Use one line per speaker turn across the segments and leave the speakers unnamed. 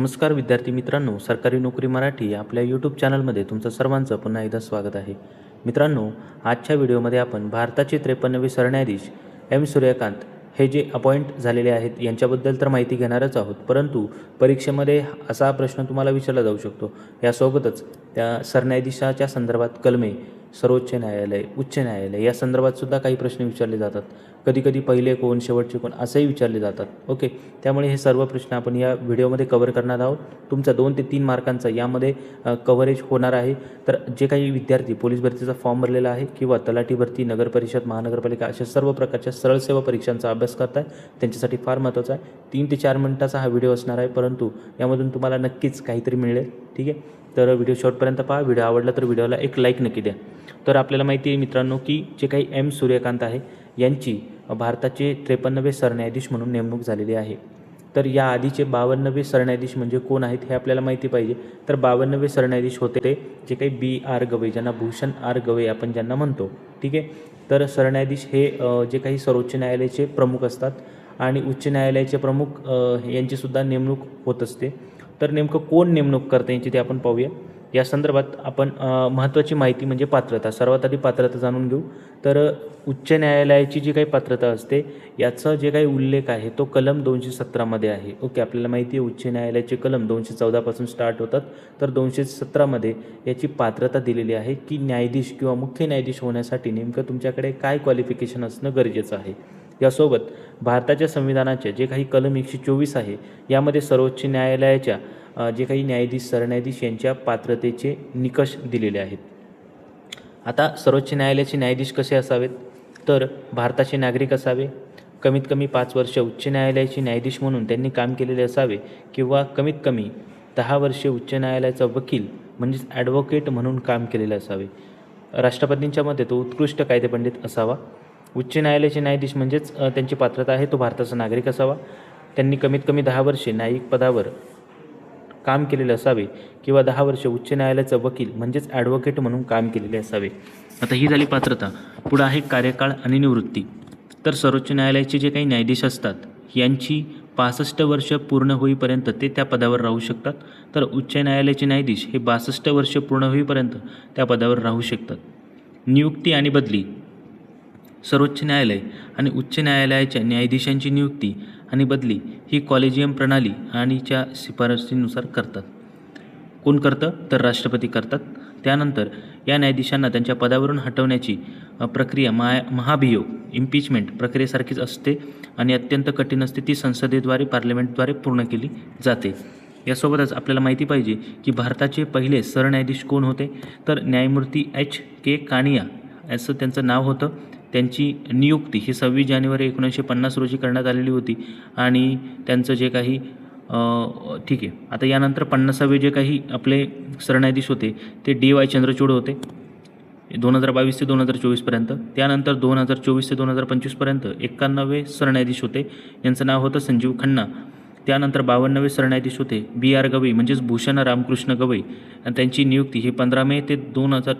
नमस्कार विद्यार्थी मित्रांनो सरकारी नोकरी मराठी आपल्या यूट्यूब चॅनलमध्ये तुमचं सर्वांचं पुन्हा एकदा स्वागत आहे. मित्रांनो आजच्या व्हिडिओमध्ये आपण भारताचे त्रेपन्नवे सरन्यायाधीश एम सूर्यकांत हे जे अपॉइंट झालेले आहेत यांच्याबद्दल तर माहिती घेणारच आहोत परंतु परीक्षेमध्ये असा प्रश्न तुम्हाला विचारला जाऊ शकतो. यासोबतच त्या सरन्यायाधीशाच्या संदर्भात कलमे सर्वोच्च न्यायालय उच्च न्यायालय या संदर्भात सुद्धा काही प्रश्न विचारले जातात. कधी कधी पहिले कोण शेवटचे कोण असंही विचारले जातात. ओके? त्यामुळे हे सर्व प्रश्न आपण या व्हिडिओमध्ये कवर करणार आहोत. तुमचा दोन ते तीन मार्कांचा यामध्ये कव्हरेज होणार आहे. तर जे काही विद्यार्थी पोलीस भरतीचा फॉर्म भरलेला आहे किंवा तलाठी भरती नगर परिषद महानगरपालिका अशा सर्व प्रकारच्या सरळ सेवा परीक्षांचा अभ्यास करताय त्यांच्यासाठी फार महत्त्वाचा आहे. तीन ते चार मिनटाचा हा व्हिडिओ असणार आहे परंतु यामधून तुम्हाला नक्कीच काहीतरी मिळेल. ठीक आहे? तर व्हिडिओ शॉर्टपर्यंत पहा. व्हिडिओ आवडला तर व्हिडिओला एक लाईक नक्की द्या. तर आपल्याला माहिती आहे मित्रांनो की जे काही एम सूर्यकांत आहे यांची भारताचे त्रेपन्नवे सरन्यायाधीश म्हणून नेमणूक झालेली आहे. तर या आधीचे बावन्नवे सरन्यायाधीश म्हणजे कोण आहेत हे आपल्याला माहिती पाहिजे. तर बावन्नवे सरन्यायाधीश होते ते जे काही बी आर गवई ज्यांना भूषण आर गवई आपण ज्यांना म्हणतो ठीक आहे? तर सरन्यायाधीश हे जे काही सर्वोच्च न्यायालयाचे प्रमुख असतात आणि उच्च न्यायालयाचे प्रमुख यांचीसुद्धा नेमणूक होत असते. तर नेमकं कोण नेमणूक करते यांची ते आपण पाहूया. या संदर्भात आपण महत्त्वाची माहिती म्हणजे पात्रता. सर्वात आधी पात्रता जाणून घेऊ. तर उच्च न्यायालयाची जी काही पात्रता असते याचा जे काही उल्लेख आहे तो कलम दोनशे सतरामध्ये आहे. ओके आपल्याला माहिती आहे उच्च न्यायालयाचे कलम दोनशे चौदापासून स्टार्ट होतात. तर दोनशे सतरामध्ये याची पात्रता दिलेली आहे की न्यायाधीश किंवा मुख्य न्यायाधीश होण्यासाठी नेमकं तुमच्याकडे काय क्वालिफिकेशन असणं गरजेचं आहे. यासोबत भारताच्या संविधानाचे जे काही कलम एकशे चोवीस आहे यामध्ये सर्वोच्च न्यायालयाच्या जे काही न्यायाधीश सरन्यायाधीश यांच्या पात्रतेचे निकष दिलेले आहेत. आता सर्वोच्च न्यायालयाचे न्यायाधीश कसे असावेत? तर भारताचे नागरिक असावे कमीत कमी पाच वर्ष उच्च न्यायालयाचे न्यायाधीश म्हणून त्यांनी काम केलेले असावे किंवा कमीत कमी दहा वर्षे उच्च न्यायालयाचा वकील म्हणजेच ॲडव्होकेट म्हणून काम केलेले असावे. राष्ट्रपतींच्या मते तो उत्कृष्ट कायदेपंडित असावा. उच्च न्यायालयाचे न्यायाधीश म्हणजेच त्यांची पात्रता आहे तो भारताचा नागरिक असावा. त्यांनी कमीत कमी दहा वर्षे न्यायिक पदावर काम केलेले असावे किंवा दहा वर्ष उच्च न्यायालयाचं वकील म्हणजेच ॲडव्होकेट म्हणून काम केलेले असावे. आता ही झाली पात्रता. पुढं आहे कार्यकाळ आणि निवृत्ती. तर सर्वोच्च न्यायालयाचे जे काही न्यायाधीश असतात यांची पासष्ट वर्ष पूर्ण होईपर्यंत ते त्या पदावर राहू शकतात. तर उच्च न्यायालयाचे न्यायाधीश हे बासष्ट वर्ष पूर्ण होईपर्यंत त्या पदावर राहू शकतात. नियुक्ती आणि बदली. सर्वोच्च न्यायालय आणि उच्च न्यायालयाच्या न्यायाधीशांची नियुक्ती आणि बदली ही कॉलेजियम प्रणाली आणिच्या शिफारसीनुसार करतात. कोण करतं? तर राष्ट्रपती करतात. त्यानंतर या न्यायाधीशांना त्यांच्या पदावरून हटवण्याची प्रक्रिया मा महाभियोग इम्पिचमेंट प्रक्रियेसारखीच असते आणि अत्यंत कठीण असते ती संसदेद्वारे पार्लमेंटद्वारे पूर्ण केली जाते. यासोबतच आपल्याला माहिती पाहिजे की भारताचे पहिले सरन्यायाधीश कोण होते? तर न्यायमूर्ती एच के कानिया असं त्यांचं नाव होतं. त्यांची नियुक्ती ही सव्वीस जानेवारी एकोणीसशे पन्नास रोजी करण्यात आलेली होती. आणि त्यांचं जे काही ठीक आहे. आता यानंतर पन्नासावे जे काही आपले सरन्यायाधीश होते ते डी वाय चंद्रचूड होते. दोन हजार बावीस ते दोन हजार चोवीसपर्यंत त्यानंतर दोन हजार चोवीस ते दोन हजार पंचवीसपर्यंत एकाण्णवे सरन्यायाधीश होते. यांचं नाव होतं संजीव खन्ना. त्यानंतर बावन्नवे सरन्यायाधीश होते बी आर गवई म्हणजेच भूषण रामकृष्ण गवई. आणि त्यांची नियुक्ती ही पंधरा मे ते दोन हजार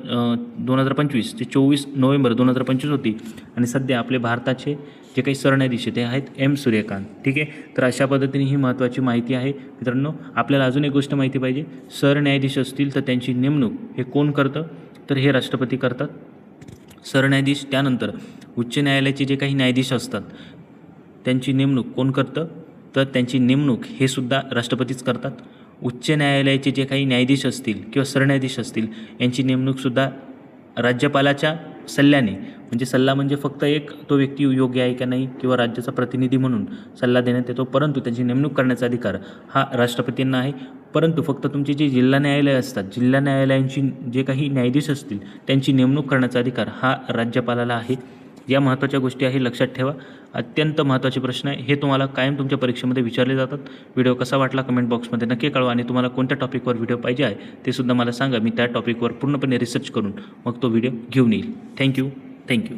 दोन हजार पंचवीस ते चोवीस नोव्हेंबर दोन हजार पंचवीस होती. आणि सध्या आपले भारताचे जे काही सरन्यायाधीश आहे ते आहेत एम सूर्यकांत. ठीक आहे? तर अशा पद्धतीने ही महत्त्वाची माहिती आहे. मित्रांनो आपल्याला अजून एक गोष्ट माहिती पाहिजे. सरन्यायाधीश असतील तर त्यांची नेमणूक हे कोण करतं? तर हे राष्ट्रपती करतात. सरन्यायाधीश त्यानंतर उच्च न्यायालयाचे जे काही न्यायाधीश असतात त्यांची नेमणूक कोण करतं? तर त्यांची नेमणूक हे सुद्धा राष्ट्रपतीच करतात. उच्च न्यायालयाचे जे काही न्यायाधीश असतील किंवा सरन्यायाधीश असतील यांची नेमणूकसुद्धा राज्यपालाच्या सल्ल्याने म्हणजे सल्ला म्हणजे फक्त एक तो व्यक्ती योग्य आहे का नाही किंवा राज्याचा प्रतिनिधी म्हणून सल्ला देण्यात येतो परंतु त्यांची नेमणूक करण्याचा अधिकार हा राष्ट्रपतींना आहे. परंतु फक्त तुमचे जे जिल्हा न्यायालय असतात जिल्हा न्यायालयांची जे काही न्यायाधीश असतील त्यांची नेमणूक करण्याचा अधिकार हा राज्यपालाला आहे. या महत्त्वाच्या गोष्टी आहे लक्षात ठेवा. अत्यंत महत्त्वाचे प्रश्न आहे. हे तुम्हाला कायम तुमच्या परीक्षेमध्ये विचारले जातात. व्हिडिओ कसा वाटला कमेंट बॉक्समध्ये नक्की कळवा आणि तुम्हाला कोणत्या टॉपिकवर व्हिडिओ पाहिजे आहे ते सुद्धा मला सांगा. मी त्या टॉपिकवर पूर्णपणे रिसर्च करून मग तो व्हिडिओ घेऊन येईल. Thank you. Thank you.